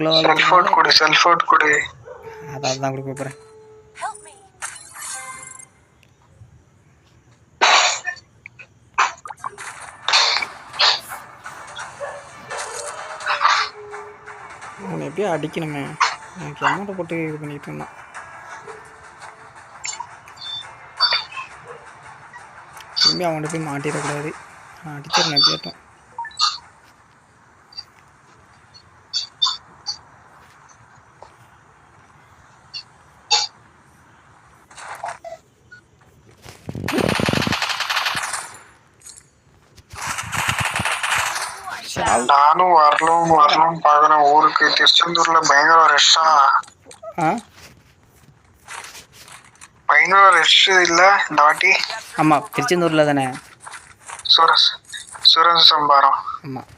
ஸ்குலோ self out கொடு self out கொடு. அதான் தான் கொடுக்க me. அவனை எப்படியோ அடிக்கணுமே. எனக்கு அமௌண்ட்டை போட்டு இது பண்ணிட்டு இருந்தான். திரும்பி அவன்கிட்ட போய் மாட்டிடக்கூடாது. நான் அடிச்சிடணும் எப்படியாட்டும். நானும் வரணும் வரணும் பாக்குறேன் ஊருக்கு திருச்செந்தூர்ல பயங்கர ரஷ்ஷா பயங்கர ரஷ் இல்ல இந்த வாட்டி? ஆமாம் திருச்செந்தூரில் தானே? சுரஸ் சுரசம்பாரம் ஆமாம்